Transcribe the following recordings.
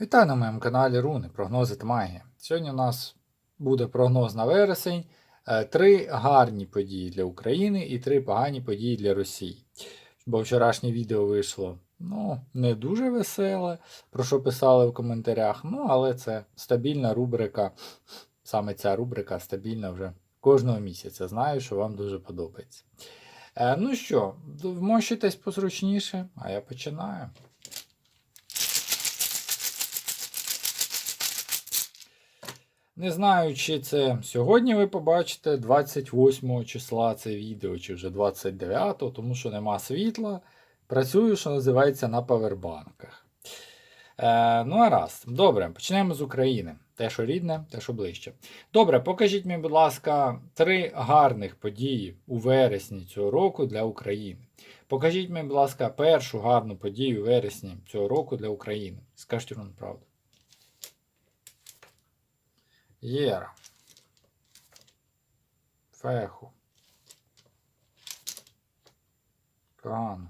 Вітаю на моєму каналі Руни, прогнози та магія. Сьогодні у нас буде прогноз на вересень. Е, Три гарні події для України і три погані події для Росії. Бо вчорашнє відео вийшло ну, не дуже веселе, про що писали в коментарях. Ну, але це стабільна рубрика. Саме ця рубрика стабільна вже кожного місяця. Знаю, що вам дуже подобається. Е, ну що, вмощуйтесь позручніше, а я починаю. Не знаю, чи це сьогодні ви побачите 28 числа це відео, чи вже 29, тому що нема світла. Працюю, що називається, на павербанках. Е, ну, а раз. Добре, почнемо з України. Те, що рідне, те, що ближче. Добре, покажіть мені, будь ласка, три гарних події у вересні цього року для України. Покажіть мені, будь ласка, першу гарну подію у вересні цього року для України. Скажіть вам правду. Єра. Феху. Кан.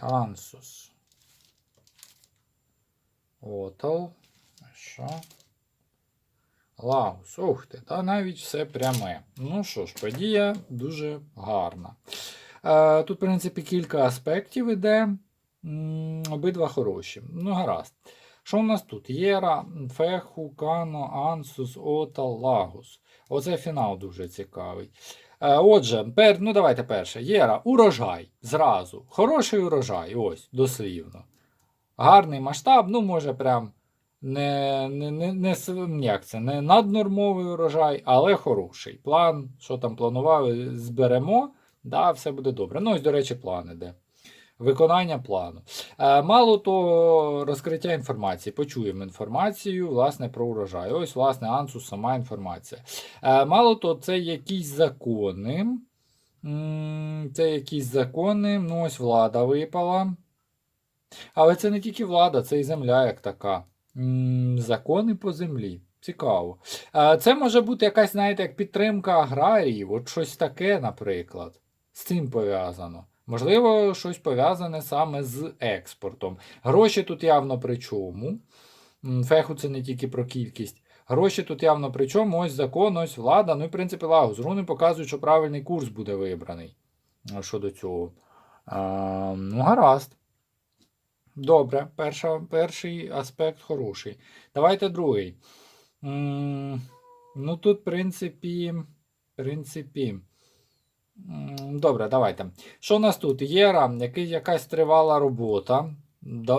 Ансус. Отал. Що? Лагус. Ух ти, та навіть все пряме. Ну що ж, подія дуже гарна. Е, тут, в принципі, кілька аспектів іде. Обидва хороші. Ну, гаразд. Що у нас тут? Єра, Феху, Кано, Ансус, Отал, Лагус. Оце фінал дуже цікавий. Е, Отже, пер, ну давайте перше. Єра, урожай. Зразу. Хороший урожай, ось, дослівно. Гарний масштаб, ну, може, прям не, не, не, не, як це, не наднормовий урожай, але хороший. План, що там планували, зберемо, да, все буде добре. Ну, ось, до речі, план іде. Виконання плану. Е, Мало того, розкриття інформації. Почуємо інформацію власне, про урожай. Ось, власне, Ансус, сама інформація. Е, Мало того, це якісь закони. Це якісь закони. Ну, ось влада випала. Але це не тільки влада, це і земля як така. Закони по землі. Цікаво. Е, Це може бути якась, знаєте, як підтримка аграріїв, от щось таке, наприклад. З цим пов'язано. Можливо, щось пов'язане саме з експортом. Гроші тут явно при чому. Феху це не тільки про кількість. Гроші тут явно при чому. Ось закон, ось влада. Ну і в принципі лагус. Руни показують, що правильний курс буде вибраний щодо цього. А, ну, гаразд. Добре, перша, перший аспект хороший. Давайте другий. М, Ну, тут, в принципі, в принципі. Добре, давайте. Що у нас тут? Який, якась тривала робота.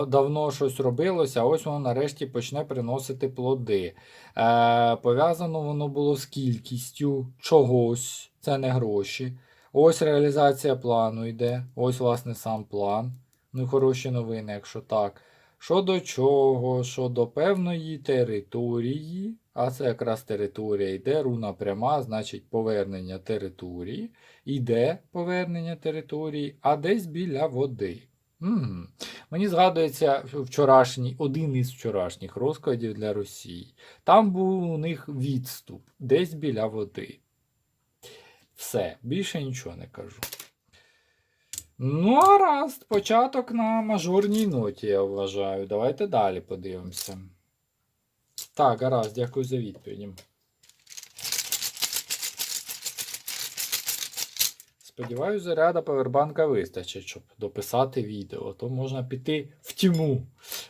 Давно щось робилося, а ось воно нарешті почне приносити плоди. Е, пов'язано воно було з кількістю чогось, це не гроші. Ось реалізація плану йде. Ось, власне, сам план. Ну, хороші новини, якщо так. Щодо чого? Щодо певної території, а це якраз територія йде, руна пряма, значить повернення території. Іде повернення території, а десь біля води. М. Мені згадується вчорашній, один із вчорашніх розкладів для Росії. Там був у них відступ, десь біля води. Все, більше нічого не кажу. Ну, гаразд, початок на мажорній ноті, я вважаю. Давайте далі подивимося. Так, гаразд, дякую за відповіді. Сподіваюсь, заряда павербанка вистачить, щоб дописати відео. То можна піти в тьму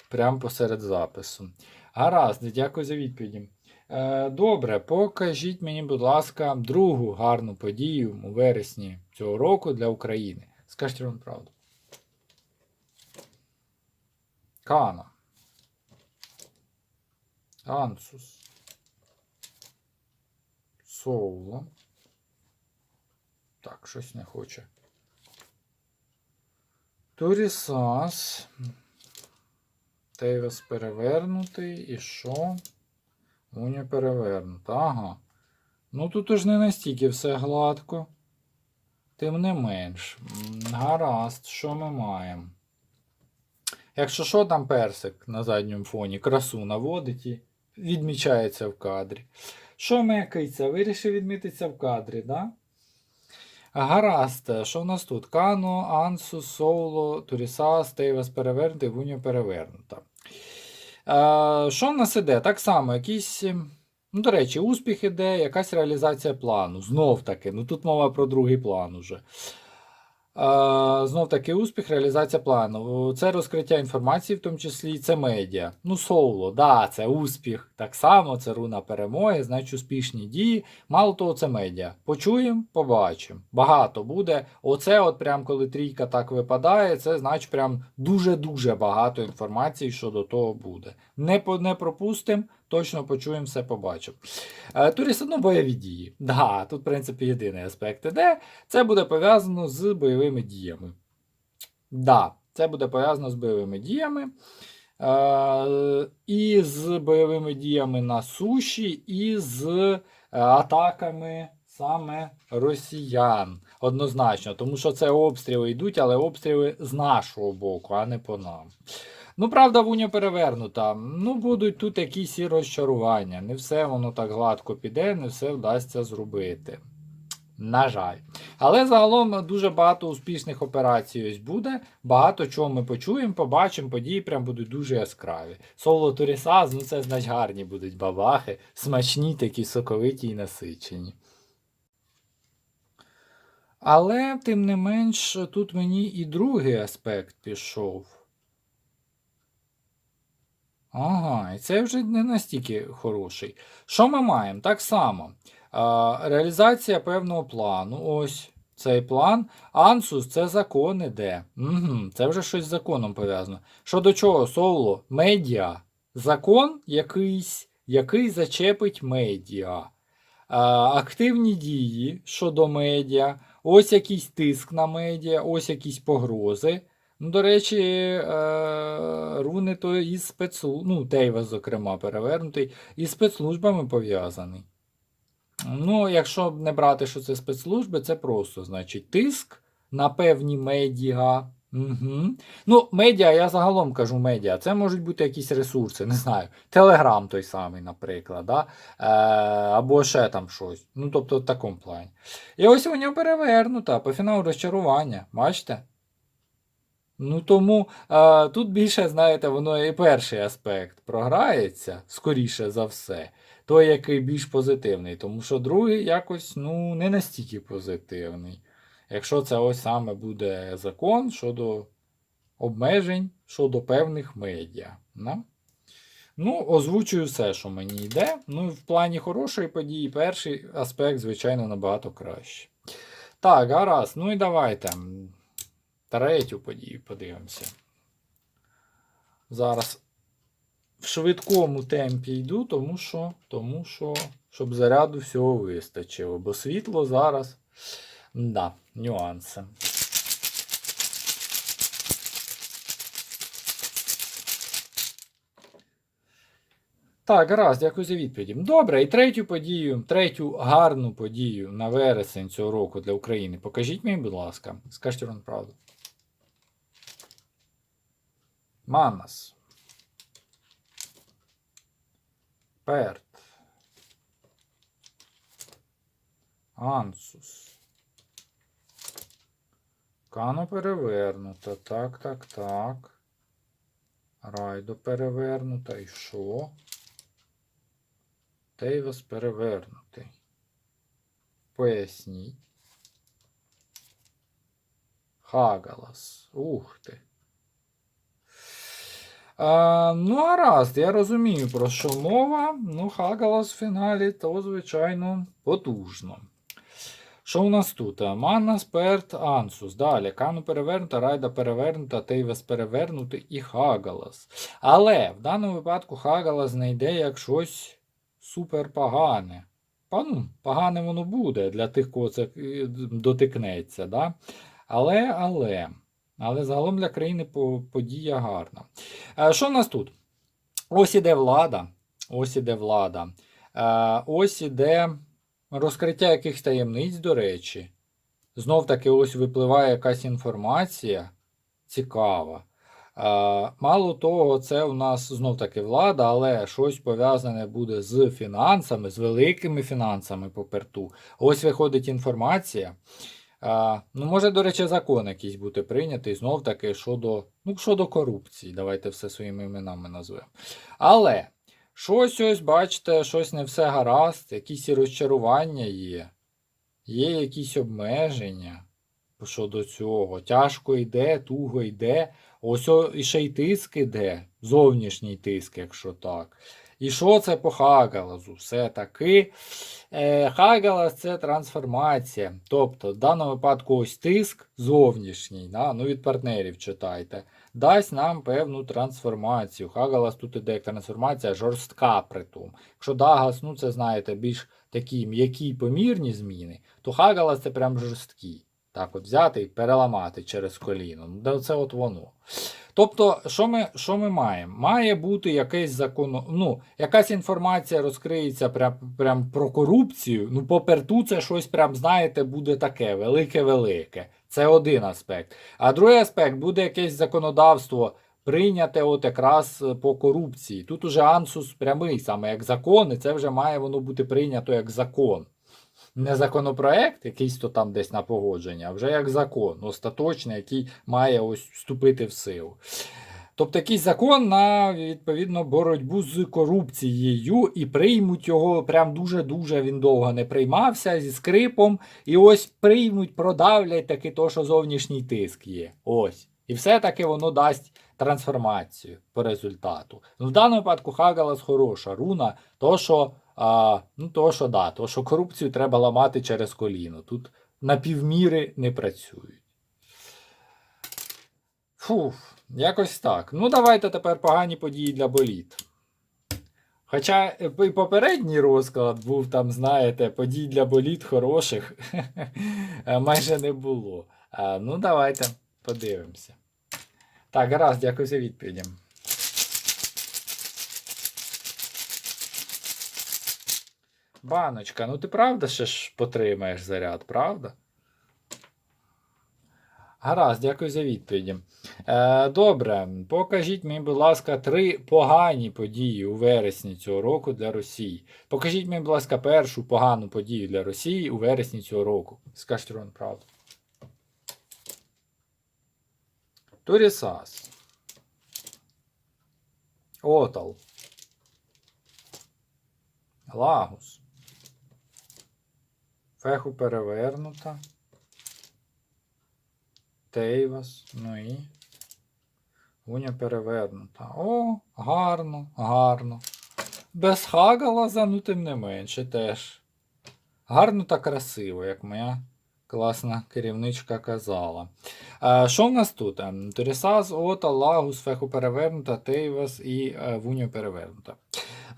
прямо посеред запису. Гаразд, дякую за відповіді. Е, добре, покажіть мені, будь ласка, другу гарну подію у вересні цього року для України. Скажіть вам правду. Кана. Ансус. Соло. Так, щось не хоче. Турісас. Тейвес перевернутий. І що? Уня перевернута. Ага. Ну тут уж не настільки все гладко. Тим не менш. Гаразд, що ми маємо? Якщо що, там персик на задньому фоні красу наводить і відмічається в кадрі. Що мекається? Вирішив відмітитися в кадрі, да? Гаразд, що в нас тут? Кано, Ансус, Соуло, Турісас, Тейвас перевернутий, Вуньо перевернута. Е, що в нас іде? Так само, якісь. Ну, до речі, успіх іде, якась реалізація плану. Знов таки, ну тут мова про другий план уже. Е, знов таки успіх, реалізація плану. Це розкриття інформації, в тому числі це медіа. Ну, соло, да, це успіх. Так само, це руна перемоги, значить успішні дії. Мало того, це медіа. Почуємо, побачимо. Багато буде. Оце, от прям коли трійка так випадає, це значить прям дуже-дуже багато інформації щодо того буде. Не, не пропустимо, точно почуємо, все побачимо. Е, Туріс, ну, бойові дії. Да, тут, в принципі, єдиний аспект іде. Це буде пов'язано з бойовими діями. Да, це буде пов'язано з бойовими діями. Е, і з бойовими діями на суші, і з е, атаками саме росіян. Однозначно, тому що це обстріли йдуть, але обстріли з нашого боку, а не по нам. Ну, правда, вуня перевернута. Ну, будуть тут якісь і розчарування. Не все воно так гладко піде, не все вдасться зробити. На жаль. Але загалом дуже багато успішних операцій ось буде. Багато чого ми почуємо, побачимо, події прям будуть дуже яскраві. Соло Турісаз, ну це значить гарні будуть бабахи, смачні, такі соковиті і насичені. Але, тим не менш, тут мені і другий аспект пішов. Ага, і це вже не настільки хороший. Що ми маємо? Так само. Реалізація певного плану. Ось цей план. Ансус це закон іде. Угу, це вже щось з законом пов'язано. Що до чого? Соло, медіа. Закон якийсь, який зачепить медіа. Активні дії щодо медіа. Ось якийсь тиск на медіа, ось якісь погрози. Ну, до речі, е, руни то із спецслужб, ну, Тейва, зокрема, перевернутий, із спецслужбами пов'язаний. Ну, якщо не брати, що це спецслужби, це просто, значить, тиск на певні медіа. Угу. Ну, медіа, я загалом кажу медіа, це можуть бути якісь ресурси, не знаю. Телеграм той самий, наприклад, да? е, або ще там щось. Ну, тобто в такому плані. І ось у нього перевернута, по фіналу розчарування. Бачите? Ну тому а, тут більше, знаєте, воно і перший аспект програється, скоріше за все, той, який більш позитивний, тому що другий якось ну, не настільки позитивний. Якщо це ось саме буде закон щодо обмежень щодо певних медіа. Да? Ну, озвучую все, що мені йде. Ну, в плані хорошої події, перший аспект, звичайно, набагато краще. Так, гаразд, ну і давайте. Третю подію подивимося. Зараз в швидкому темпі йду, тому що, тому що, щоб заряду всього вистачило. Бо світло зараз. Да, нюанси. Так, гаразд, дякую за відповіді. Добре, і третю подію, третю гарну подію на вересень цього року для України. Покажіть мені, будь ласка. Скажіть вам правду. Манас. Перт. Ансус. Кано перевернута. Так, так, так. Райдо перевернута. І що? Тейвас перевернутий. Поясніть. Хагалас. Ух ти. А, ну, гаразд, я розумію, про що мова. Ну, Хагалас в фіналі, то, звичайно, потужно. Що у нас тут? Манна, Сперт, Ансус. Далі. Кану перевернута, Райда перевернута, Тейвес перевернутий і Хагалас. Але в даному випадку Хагалас знайде як щось супер погане. Ну, погане воно буде для тих, кого це е, дотикнеться. Да? Але, але. Але загалом для країни подія гарна. Е, Що в нас тут? Ось іде влада. Ось іде влада. Е, Ось іде розкриття якихось таємниць, до речі. Знов таки, ось випливає якась інформація цікава. Е, Мало того, це у нас знов таки влада, але щось пов'язане буде з фінансами, з великими фінансами по перту. Ось виходить інформація. А, ну, може, до речі, закон якийсь бути прийнятий знов таки щодо, ну, щодо корупції. Давайте все своїми іменами назвемо. Але щось ось, бачите, щось не все гаразд, якісь і розчарування є, є якісь обмеження щодо цього. Тяжко йде, туго йде. Ось і ще й тиск іде, зовнішній тиск, якщо так. І що це по Хагалазу? Все-таки е, Хагалаз це трансформація. Тобто, в даному випадку ось тиск зовнішній, да? ну від партнерів читайте, дасть нам певну трансформацію. Хагалас тут іде як трансформація жорстка при тому. Якщо Дагас, ну це знаєте, більш такі м'які помірні зміни, то Хагалас це прям жорсткі. Так от взяти і переламати через коліно. Ну, це от воно. Тобто, що ми, що ми маємо? Має бути якийсь закон, ну, якась інформація розкриється прям, прям про корупцію. Ну, поперту це щось прям, знаєте, буде таке велике-велике. Це один аспект. А другий аспект буде якесь законодавство. Прийняте от якраз е, по корупції. Тут уже ансус прямий, саме як закон, і це вже має воно бути прийнято як закон. Не законопроект, якийсь то там десь на погодження, а вже як закон, остаточний, який має ось вступити в силу. Тобто якийсь закон на відповідно боротьбу з корупцією і приймуть його прям дуже-дуже він довго не приймався зі скрипом. І ось приймуть, продавлять таки то, що зовнішній тиск є. Ось. І все-таки воно дасть трансформацію по результату. Ну, в даному випадку Хагалас хороша руна, то що, а, ну, то, що да, то, що корупцію треба ламати через коліно. Тут на півміри не працюють. Фуф, якось так. Ну, давайте тепер погані події для боліт. Хоча е, і попередній розклад був там, знаєте, подій для боліт хороших е, майже не було. А, ну, давайте подивимося. Так, гаразд, дякую за відповідям. Баночка, ну ти правда ще ж потримаєш заряд, правда? Гаразд, дякую за відповіді. Е, добре, покажіть мені, будь ласка, три погані події у вересні цього року для Росії. Покажіть мені, будь ласка, першу погану подію для Росії у вересні цього року. Скажіть Рон, правду. Турісас. Отал. Лагус. Феху перевернута. Тейвас. Ну і. Гуня перевернута. О, гарно, гарно. Без хагалаза, ну тим не менше теж. Гарно та красиво, як моя класна керівничка казала. Е, Що в нас тут? Ем, Торісаз, Ота, Лагус, Феху перевернута, Тейвас і е, Вуньо перевернута.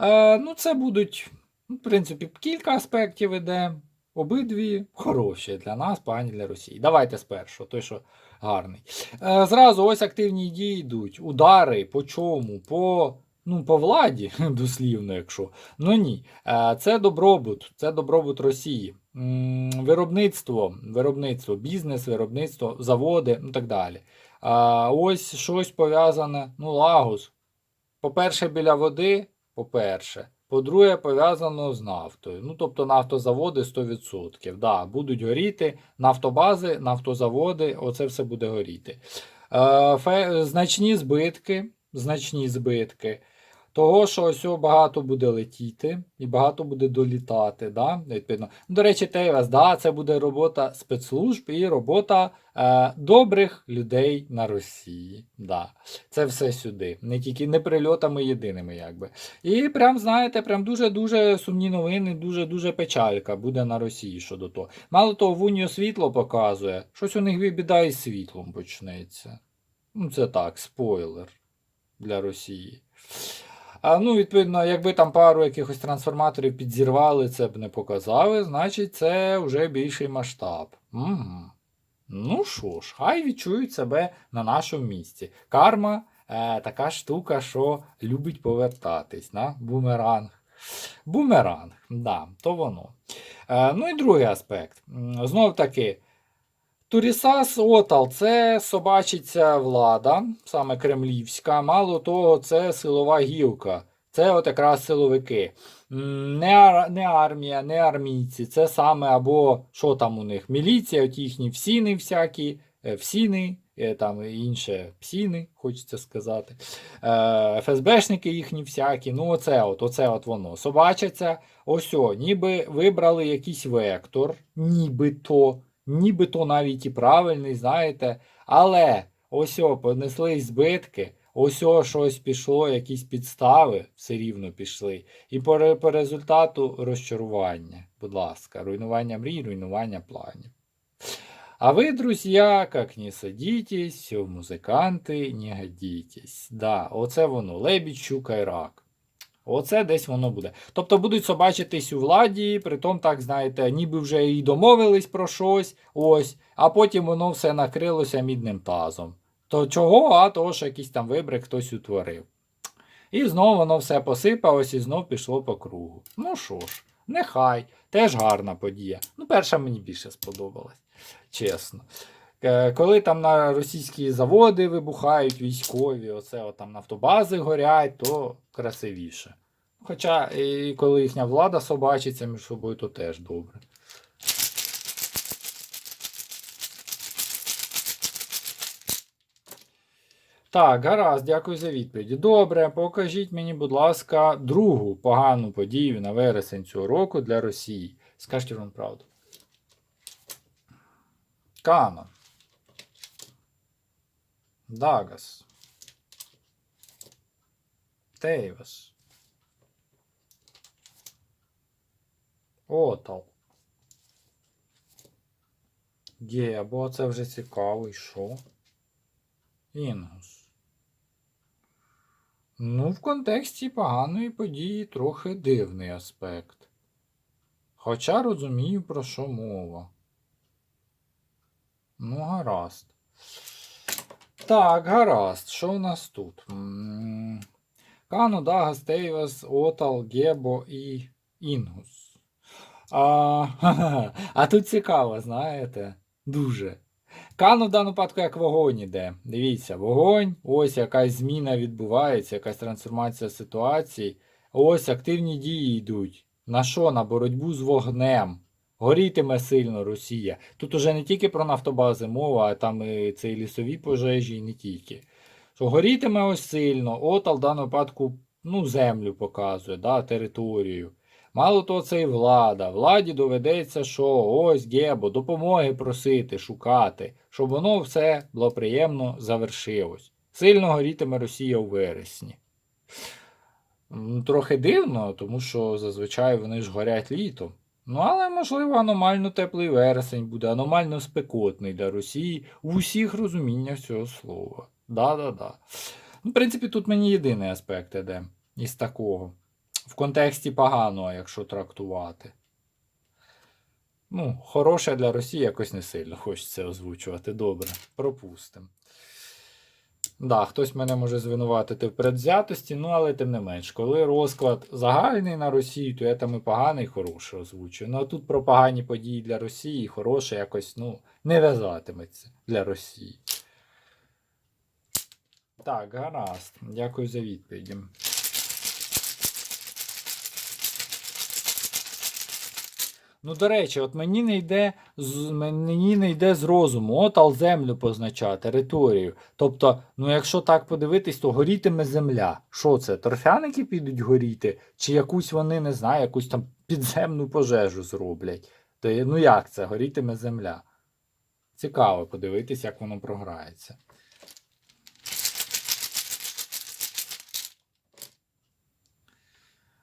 Е, Ну, це будуть, ну, в принципі, кілька аспектів іде. Обидві хороші для нас, погані для Росії. Давайте спершу, той, що гарний. Е, Зразу ось активні дії йдуть. Удари по чому? По, ну, по владі, дослівно, якщо. Ну ні. Е, Це добробут, це добробут Росії. Виробництво, виробництво, бізнес, виробництво, заводи, ну так далі. А ось щось пов'язане, ну, Лагос. По-перше, біля води, по-перше. По-друге, пов'язано з нафтою. Ну, тобто нафтозаводи 100%. Да, будуть горіти, нафтобази, нафтозаводи, оце все буде горіти. Е, значні збитки, значні збитки. Того, що ось багато буде летіти і багато буде долітати. Да? Відповідно. Ну, До речі, Тейвас, да, це буде робота спецслужб і робота е, добрих людей на Росії. Да. Це все сюди. Не тільки не прильотами єдиними, якби. І прям, знаєте, прям дуже-дуже сумні новини, дуже-дуже печалька буде на Росії щодо того. Мало того, в Унію світло показує, щось у них біда із світлом почнеться. Ну, це так, спойлер для Росії. А ну, відповідно, якби там пару якихось трансформаторів підзірвали, це б не показали, значить це вже більший масштаб. Угу. Ну що ж, хай відчують себе на нашому місці. Карма е, така штука, що любить повертатись на бумеранг. Бумеранг, да, то воно. Е, ну і другий аспект. Знов таки. Турісас Отал це собачиця влада, саме кремлівська. Мало того, це силова гілка Це от якраз силовики. Не, ар- не армія, не армійці. Це саме або що там у них? Міліція, от їхні всіни всякі, е, всіни, е, там інше псіни, хочеться сказати. Е, ФСБшники їхні всякі. Ну, оце от, оце от воно. Собачаться. Ось, о, ніби вибрали якийсь вектор, нібито, нібито навіть і правильний, знаєте. Але ось о, понесли збитки, ось о, щось пішло, якісь підстави все рівно пішли. І по, по результату розчарування, будь ласка, руйнування мрій, руйнування планів. А вы, друзья, как не садитесь, музиканти, не годитесь. Да, оце воно, лебідь, щука і рак. Оце десь воно буде. Тобто будуть собачитись у владі, притом, так знаєте, ніби вже і домовились про щось, ось, а потім воно все накрилося мідним тазом. То чого? А того, що якийсь там вибрик хтось утворив. І знову воно все посипалось і знов пішло по кругу. Ну що ж, нехай, теж гарна подія. Ну, перша мені більше сподобалась, чесно. Е, Коли там на російські заводи вибухають військові, оце от там нафтобази горять, то красивіше. Хоча і коли їхня влада собачиться між собою, то теж добре. Так, гаразд, дякую за відповіді. Добре, покажіть мені, будь ласка, другу погану подію на вересень цього року для Росії. Скажіть вам правду. Канон. Дагас. Тейвас. Отал. Гебо, це вже цікаво, і що? Інгус. Ну, в контексті поганої події трохи дивний аспект. Хоча розумію, про що мова. Ну, гаразд. Так, гаразд. Що у нас тут? Кану, Дагас, Тейвас, Отал, Гебо і Інгус. А, а тут цікаво, знаєте? Дуже. Кану в даному випадку як вогонь іде. Дивіться, вогонь, ось якась зміна відбувається, якась трансформація ситуації. Ось активні дії йдуть. На що? На боротьбу з вогнем. Горітиме сильно Росія. Тут уже не тільки про нафтобази мова, а там і це і лісові пожежі, і не тільки. Що горітиме ось сильно, отал в даному випадку ну, землю показує, да, територію. Мало того, це і влада. Владі доведеться, що ось Гебо, допомоги просити, шукати, щоб воно все благоприємно завершилось. Сильно горітиме Росія у вересні. Трохи дивно, тому що зазвичай вони ж горять літом. Ну, але, можливо, аномально теплий вересень буде, аномально спекотний для Росії у всіх розуміннях цього слова. Да-да-да. Ну, в принципі, тут мені єдиний аспект іде із такого. В контексті поганого, якщо трактувати. Ну, хороше для Росії якось не сильно хочеться озвучувати. Добре, пропустимо. Да, хтось мене може звинуватити в предвзятості, ну але тим не менш, коли розклад загальний на Росію, то я там і поганий, і хороший озвучую. Ну а тут про погані події для Росії, хороше якось ну, не в'язатиметься для Росії. Так, гаразд. Дякую за відповіді. Ну, до речі, от мені не йде з мені не йде з розуму, от ал землю позначати, територію. Тобто, ну якщо так подивитись, то горітиме земля. Що це? Торфяники підуть горіти, чи якусь вони, не знаю, якусь там підземну пожежу зроблять. То, ну як це? Горітиме земля. Цікаво подивитись, як воно програється.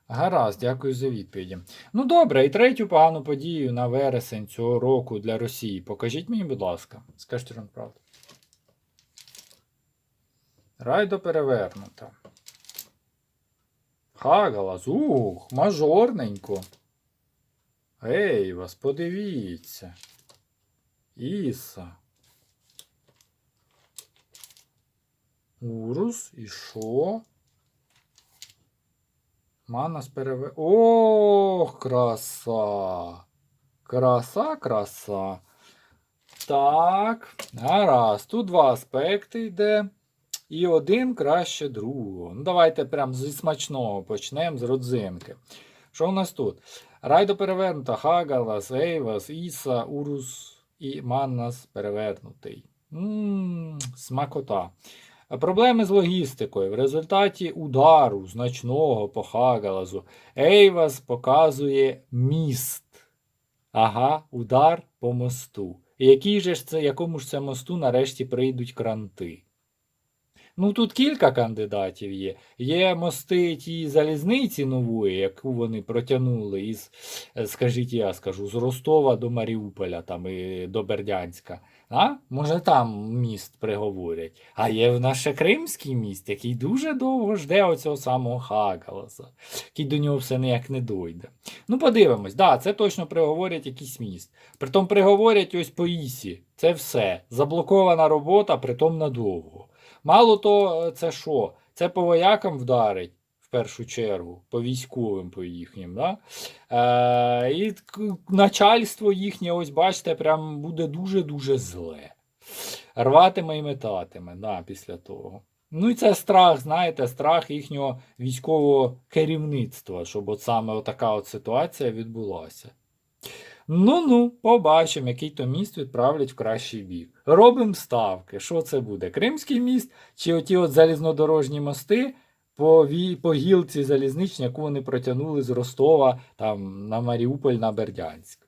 Гаразд, дякую за відповіді. Ну добре, і третю погану подію на вересень цього року для Росії. Покажіть мені, будь ласка, скажіть вам правду. Райдо перевернута. Хагалас, ух, мажорненько. Ей, вас подивіться. Іса. Урус, і що? Манас переве. Ох, краса! Краса, краса. Так, гаразд. Тут два аспекти йде. і один краще другого. Ну, давайте прям зі смачного почнемо, з родзинки. Що у нас тут? Райдо перевернута, Хагалас, Ейвас, Іса, Урус і Маннас перевернутий. Ммм, смакота. Проблеми з логістикою. В результаті удару значного по Хагалазу Ейвас показує міст. Ага, удар по мосту. Який же ж це, якому ж це мосту нарешті прийдуть кранти? Ну, тут кілька кандидатів є. Є мости ті залізниці нової, яку вони протягнули із, е, скажіть, я скажу, з Ростова до Маріуполя там, і до Бердянська. А? Може, там міст приговорять. А є в нас ще Кримський міст, який дуже довго жде оцього самого Хагаласа, який до нього все ніяк не дойде. Ну, подивимось, да, це точно приговорять якийсь міст. Притом приговорять ось по Ісі. Це все. Заблокована робота, притом надовго. Мало то, це що? Це по воякам вдарить в першу чергу, по військовим по їхнім. Да? Е, і начальство їхнє, ось бачите, прям буде дуже-дуже зле. Рватиме і метатиме да, після того. Ну і це страх, знаєте, страх їхнього військового керівництва, щоб от саме отака от ситуація відбулася. Ну-ну, побачимо, який то міст відправлять в кращий бік. Робимо ставки. Що це буде? Кримський міст чи оті от залізнодорожні мости по, по гілці залізничній, яку вони протягнули з Ростова там, на Маріуполь на Бердянськ.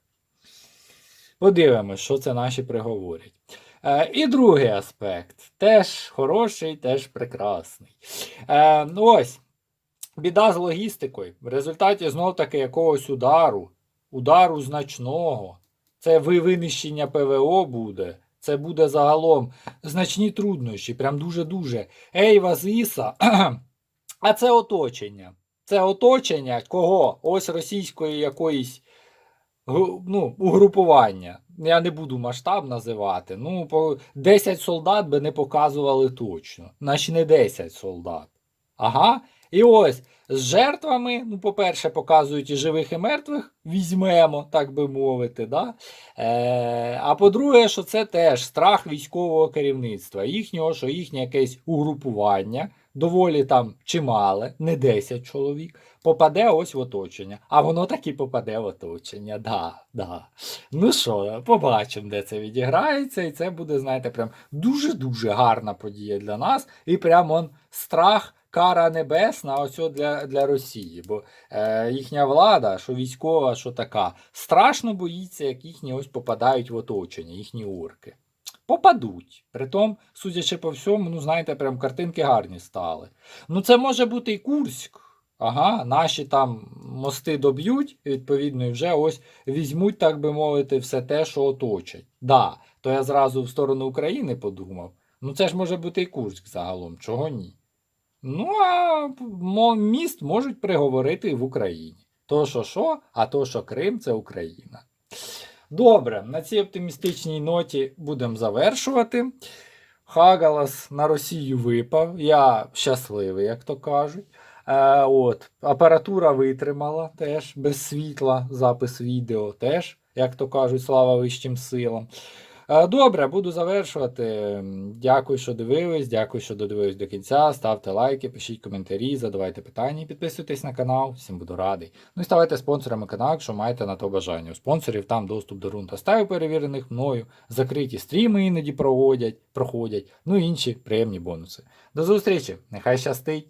Подивимось, що це наші приговорять. Е, і другий аспект. Теж хороший, теж прекрасний. Е, ну ось, біда з логістикою. В результаті знов таки якогось удару удару значного. Це винищення ПВО буде. Це буде загалом значні труднощі, прям дуже-дуже. Ейва з Іса. А це оточення. Це оточення кого? Ось російської якоїсь ну, угрупування. Я не буду масштаб називати. Ну, 10 солдат би не показували точно. Значить, не 10 солдат. Ага. І ось з жертвами, ну, по-перше, показують і живих, і мертвих, візьмемо, так би мовити. Да? Е, а по-друге, що це теж страх військового керівництва, їхнього, що їхнє якесь угрупування, доволі там чимале, не 10 чоловік, попаде ось в оточення. А воно таки попаде в оточення. Да, да. Ну що, побачимо, де це відіграється, і це буде, знаєте, прям дуже-дуже гарна подія для нас. І прям он страх. Кара небесна, ось для, для Росії, бо е, їхня влада, що військова, що така, страшно боїться, як їхні ось попадають в оточення, їхні орки. Попадуть. Притом, судячи по всьому, ну знаєте, прям картинки гарні стали. Ну, це може бути і Курськ. Ага, наші там мости доб'ють, відповідно, і вже ось візьмуть, так би мовити, все те, що оточать. Да, то я зразу в сторону України подумав. Ну це ж може бути і Курськ загалом, чого ні? Ну, а міст можуть приговорити в Україні. То, що що, а то, що Крим це Україна. Добре, на цій оптимістичній ноті будемо завершувати. Хагалас на Росію випав. Я щасливий, як то кажуть. Е, от, апаратура витримала теж без світла, запис відео теж, як то кажуть, слава вищим силам. Е, Добре, буду завершувати. Дякую, що дивились. Дякую, що додивились до кінця. Ставте лайки, пишіть коментарі, задавайте питання підписуйтесь на канал. Всім буду радий. Ну і ставайте спонсорами каналу, якщо маєте на то бажання. У спонсорів там доступ до рун та стаю перевірених мною, закриті стріми іноді проводять, проходять, ну і інші приємні бонуси. До зустрічі! Нехай щастить!